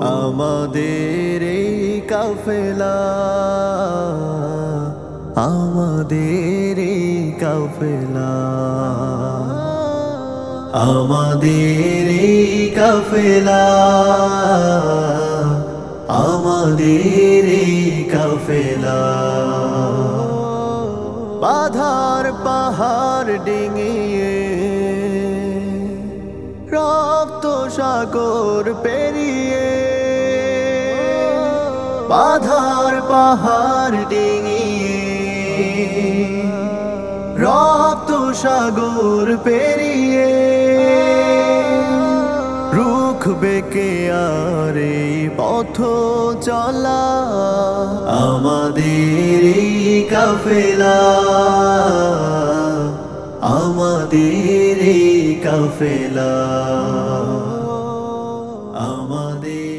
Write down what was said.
আমাদের এই কাফেলা, আমাদের এই কাফেলা, আমাদের এই কাফেলা, আমাদের এই কাফেলা। বাধার পাহাড় ডিঙিয়ে, রক্ত সাগর পেরিয়ে বাধার পাহাড় ডিঙিয়ে রক্ত সাগর পেরিয়ে রুখ বেকে আর পথ চলা আমাদের কাফেলা আমাদের কাফেলা